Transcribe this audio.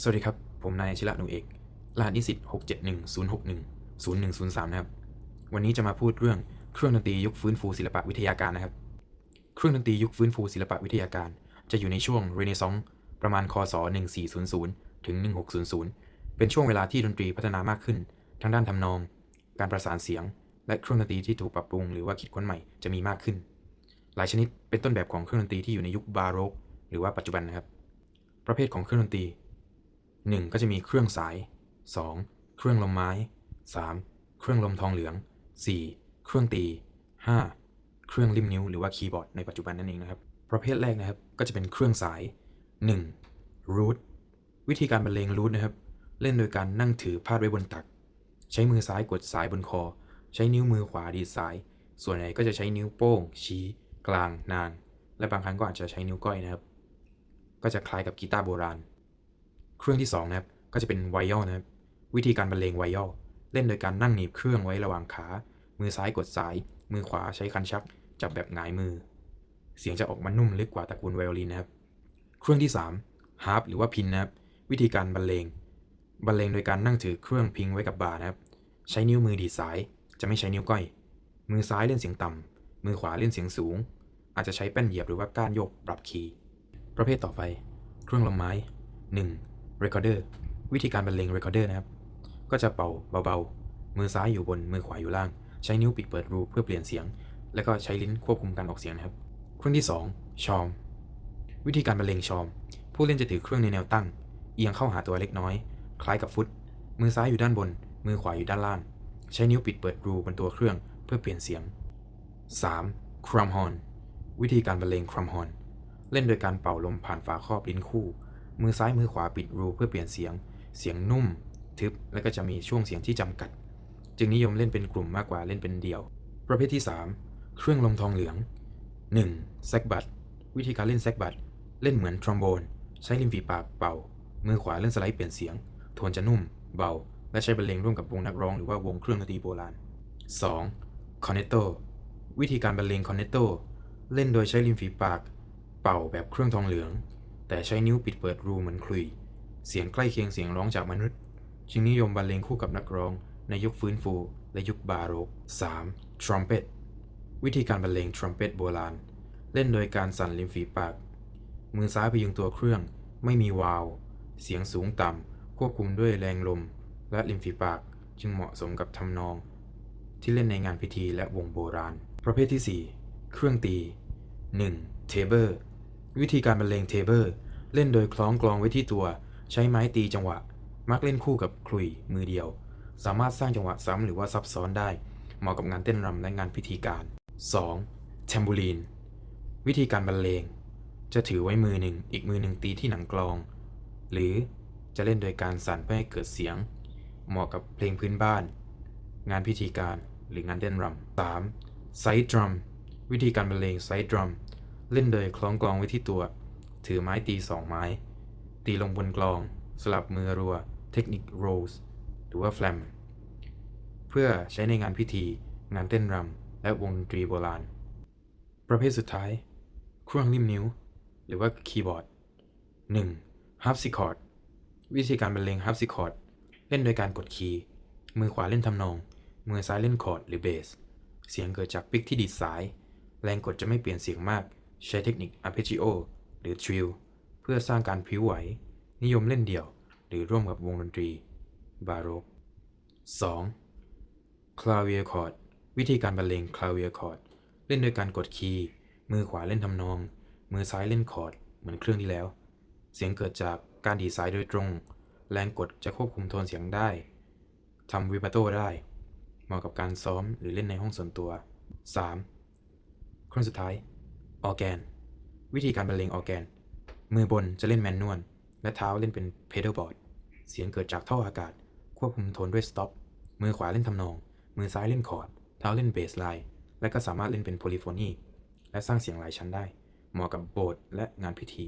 สวัสดีครับ ผมนายอาชิระหนูเอกรหัสนิสิต671 061 0103 นะครับ วันนี้จะมาพูดเรื่องเครื่องดนตรียุคฟื้นฟูศิลปะวิทยาการนะครับ เครื่องดนตรียุคฟื้นฟูศิลปะวิทยาการ จะอยู่ในช่วงเรเนซองส์ประมาณคศ 1400 ถึง 1600 เป็นช่วงเวลาที่ดนตรีพัฒนามากขึ้น ทั้งด้านทำนอง การประสานเสียง และเครื่องดนตรีที่ถูกปรับปรุงหรือว่าคิดค้นใหม่จะมีมากขึ้น หลายชนิดเป็นต้นแบบของเครื่องดนตรีที่อยู่ในยุคบาโรกหรือว่าปัจจุบันนะครับ ประเภทของเครื่องดนตรี 1. ก็จะมีเครื่องสาย 2. เครื่องลมไม้ 3. เครื่องลมทองเหลือง 4. เครื่องตี 5. เครื่องริมนิ้ว หรือว่าคีย์บอร์ดในปัจจุบันนั่นเองนะครับ ประเภทแรกนะครับก็จะเป็นเครื่องสาย 1. root วิธีการบรรเลง root นะครับ เล่นโดยการนั่งถือพาดไว้บนตัก ใช้มือซ้ายกดสายบนคอ ใช้นิ้วมือขวาดีดสาย ส่วนใหญ่ก็จะใช้นิ้วโป้ง ชี้ กลางนาง และบางครั้งก็อาจจะใช้นิ้วก้อยนะครับ ก็จะคล้ายกับกีตาร์โบราณ เครื่องที่2นะครับก็จะเป็นไวโอนะครับ วิธีการบรรเลงไวโอเล่นโดยการนั่งหนีบเครื่องไว้ระหว่างขา มือซ้ายกดสาย มือขวาใช้คันชัก จับแบบหงายมือ เสียงจะออกมานุ่มลึกกว่าตระกูลไวโอลินนะครับ เครื่องที่3ฮาร์ปหรือว่าพินนะครับ วิธีการบรรเลง บรรเลงโดยการนั่งถือเครื่องพิงไว้กับบ่านะครับ ใช้นิ้วมือดีดสาย จะไม่ใช้นิ้วก้อย มือซ้ายเล่นเสียงต่ำมือขวาเล่นเสียงสูง อาจจะใช้แป้นเหยียบหรือว่าก้านโยกปรับคีย์ ประเภทต่อไป เครื่องลมไม้ 1. Recorder วิธีการบรรเลง recorder นะครับ ก็จะเป่าเบาๆ มือซ้ายอยู่บน มือขวาอยู่ล่าง ใช้นิ้วปิดเปิดรูเพื่อเปลี่ยนเสียง แล้วก็ใช้ลิ้นควบคุมการออกเสียงนะครับ เครื่องที่ 2 ชอม วิธีการบรรเลงชอม ผู้เล่นจะถือเครื่องในแนวตั้ง เอียงเข้าหาตัวเล็กน้อย คล้ายกับฟุต มือซ้ายอยู่ด้านบน มือขวาอยู่ด้านล่าง ใช้นิ้วปิดเปิดรูบนตัวเครื่องเพื่อเปลี่ยนเสียง 3. ครัมฮอน วิธีการบรรเลงครัมฮอน เล่นโดยการเป่าลมผ่านฝาครอบลิ้นคู่ มือซ้ายมือขวาปิดรูเพื่อเปลี่ยนเสียง เสียงนุ่ม ทึบ และก็จะมีช่วงเสียงที่จำกัด จึงนิยมเล่นเป็นกลุ่มมากกว่าเล่นเป็นเดี่ยว ประเภทที่ 3 เครื่องลมทองเหลือง 1. แซกบัตวิธีการเล่นแซกบัตเล่นเหมือนทรอมโบน ใช้ริมฝีปากเป่า มือขวาเล่นสไลด์เปลี่ยนเสียง โทนจะนุ่ม เบา และใช้บรรเลงร่วมกับวงนักร้องหรือว่าวงเครื่องดนตรีโบราณ 2. คอนเนตโตวิธีการบรรเลงคอนเนตโตเล่นโดยใช้ริมฝีปาก เป่าแบบเครื่องทองเหลือง แต่ใช้นิ้วปิดเปิดรูเหมือนคลุย เสียงใกล้เคียงเสียงร้องจากมนุษย์ จึงนิยมบรรเลงคู่กับนักร้อง ในยุคฟื้นฟู และยุคบาโรก 3. trumpet วิธีการบรรเลง trumpet โบราณ เล่นโดยการสั่นริมฝีปาก มือซ้ายพยุงตัวเครื่อง ไม่มีวาล์วเสียงสูงต่ำ ควบคุมด้วยแรงลม และริมฝีปากจึงเหมาะสมกับทำนอง ที่เล่นในงานพิธีและวงโบราณ ประเภทที่ 4 เครื่องตี 1. เทเบอร์วิธีการบรรเลงเทเบอร์ เล่นโดยคล้องกลองไว้ที่ตัว ใช้ไม้ตีจังหวะ มักเล่นคู่กับคลุยมือเดียว สามารถสร้างจังหวะซ้ำหรือว่าซับซ้อนได้ เหมาะกับงานเต้นรำและงานพิธีการ 2. แทมบูลีน วิธีการบรรเลง จะถือไว้มือหนึ่งอีกมือหนึ่งตีที่หนังกลอง หรือจะเล่นโดยการสั่นเพื่อให้เกิดเสียง เหมาะกับเพลงพื้นบ้าน งานพิธีการหรืองานเต้นรำ 3. ไซด์ดรัม วิธีการบรรเลงไซด์ดรัม เล่นโดยคล้องกลองไว้ที่ตัว ถือไม้ตีสองไม้ ตีลงบนกลอง สลับมือรัว เทคนิคโรสหรือว่าแฟลม เพื่อใช้ในงานพิธี งานเต้นรำ และวงดนตรีโบราณ ประเภทสุดท้าย เครื่องริมนิ้ว หรือว่าคีย์บอร์ด 1. harpsichord วิธีการบรรเลง harpsichord เล่นโดยการกดคีย์ มือขวาเล่นทำนอง มือซ้ายเล่นคอร์ดหรือเบส เสียงเกิดจากปิกที่ดีดสาย แรงกดจะไม่เปลี่ยนเสียงมาก ใช้เทคนิค arpeggio หรือ trill เพื่อสร้างการพิ้วไหว นิยมเล่นเดี่ยว หรือร่วมกับวงดนตรี บาโรก 2. clavier chord วิธีการบรรเลง clavier chord เล่นโดยการกดคีย์มือขวาเล่นทำนอง มือซ้ายเล่นคอร์ดเหมือนเครื่องที่แล้ว เสียงเกิดจากการดีดสายโดยตรง แรงกดจะควบคุมโทนเสียงได้ทำวิบาโตได้ เหมาะกับการซ้อมหรือเล่นในห้องส่วนตัว 3. เครื่องสุดท้าย ออแกน วิธีการบรรเลงออแกน มือบนจะเล่นแมนนวล และเท้าเล่นเป็นเพดลบอร์ด เสียงเกิดจากท่ออากาศ ควบคุมโทนด้วยสต็อป มือขวาเล่นทำนอง มือซ้ายเล่นคอร์ด เท้าเล่นเบสไลน์ และก็สามารถเล่นเป็นโพลิโฟนี และสร้างเสียงหลายชั้นได้ เหมาะกับโบสถ์และงานพิธี